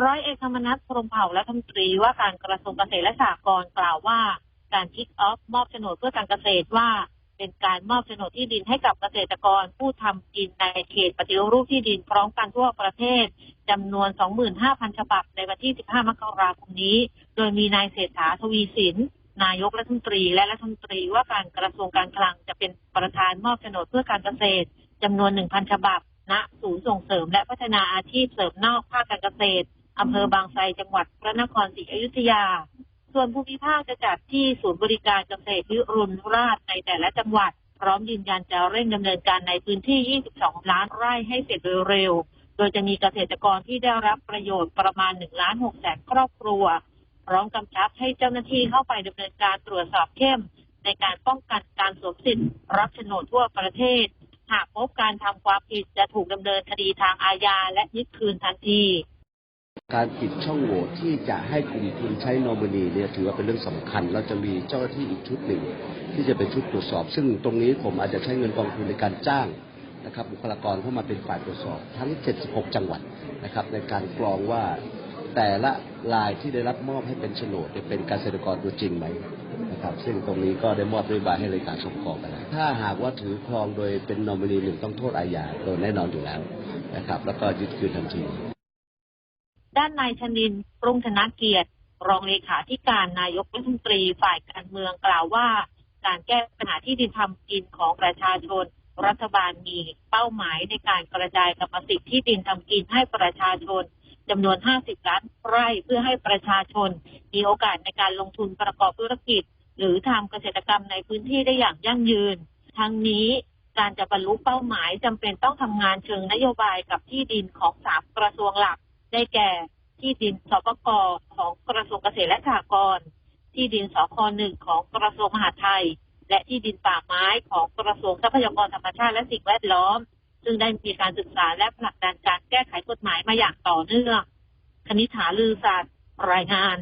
ร้อยเอกธรรมนัฐพรมเผ่าและรัฐมนตรีว่าการกระทรวงเกษตรและสหกรณ์กล่าวว่า การคิกออฟมอบโฉนดเพื่อการเกษตรว่า เป็นการมอบโฉนดที่ดินให้กับเกษตรกรผู้ทำกินในเขตปฏิรูปที่ดินพร้อมกันทั่วประเทศจำนวน 25,000 ฉบับในวันที่ 15 มกราคมนี้ โดยมีนายเศรษฐาทวีสินนายกรัฐมนตรีและรัฐมนตรีว่าการกระทรวงการคลังจะเป็นประธานมอบโฉนดเพื่อการเกษตรจำนวน 1,000 ฉบับ ณ ศูนย์ส่งเสริมและพัฒนาอาชีพเสริมนอกภาคการเกษตร อำเภอบางไทรจังหวัดพระนครศรีอยุธยา ส่วนภูมิภาคจะจัดที่ศูนย์บริการเกษตรวิรุณราชในแต่ละจังหวัด พร้อมยืนยันจะเร่งดำเนินการในพื้นที่ 22 ล้านไร่ให้เสร็จโดยเร็ว โดยจะมีเกษตรกรที่ได้รับประโยชน์ประมาณ1ล้าน6แสนครอบครัว พร้อมกำชับให้เจ้าหน้าที่เข้าไปดำเนินการตรวจสอบเข้ม ในการป้องกันการสวมสิทธิ์รับโฉนดทั่วประเทศ หากพบการทำความผิดจะถูกดำเนินคดีทางอาญาและยึดคืนทันที การปิดช่องโหว่ที่จะให้กลุ่มทุนใช้นอมินีเนี่ยถือว่าเป็นเรื่องสำคัญ เราจะมีเจ้าหน้าที่อีกชุดหนึ่ง ที่จะเป็นชุดตรวจสอบ ซึ่งตรงนี้ผมอาจจะใช้เงินกองทุนในการจ้างนะครับบุคลากรเข้ามาเป็นฝ่ายตรวจสอบทั้ง 76 จังหวัดนะครับในการกรองว่าแต่ละรายที่ได้รับมอบให้เป็นโฉนดเนี่ยเป็นเกษตรกรตัวจริงไหมนะครับซึ่งตรงนี้ก็ได้มอบนโยบายให้เลยการสมกองไปแล้วถ้าหากว่าถือครองโดยเป็นนอมินีหนึ่งต้องโทษอาญาโดยแน่นอนอยู่แล้วนะครับแล้วก็ยึดคืนทันที ด้านนายชนินปรุงธนเกียรติ รองเลขาธิการนายกรัฐมนตรีฝ่ายการเมืองกล่าวว่า การแก้ปัญหาที่ดินทำกินของประชาชน รัฐบาลมีเป้าหมายในการกระจายกรรมสิทธิ์ที่ดินทำกินให้ประชาชนจำนวน 50 ล้านไร่เพื่อให้ประชาชน มีโอกาสในการลงทุนประกอบธุรกิจ หรือทำเกษตรกรรมในพื้นที่ได้อย่างยั่งยืน ทั้งนี้การจะบรรลุเป้าหมายจำเป็นต้องทำงานเชิงนโยบายกับที่ดินของสามกระทรวงหลัก ได้แก่ ที่ดินสปกของกระทรวงเกษตรและสหกรณ์ที่ดินสคหนึ่งของกระทรวงมหาดไทย และที่ดินป่าไม้ของกระทรวงทรัพยากรธรรมชาติและสิ่งแวดล้อม ซึ่งได้มีการศึกษาและผลักดันการแก้ไขกฎหมายมาอย่างต่อเนื่องคณิษฐาลือศาสตร์รายงาน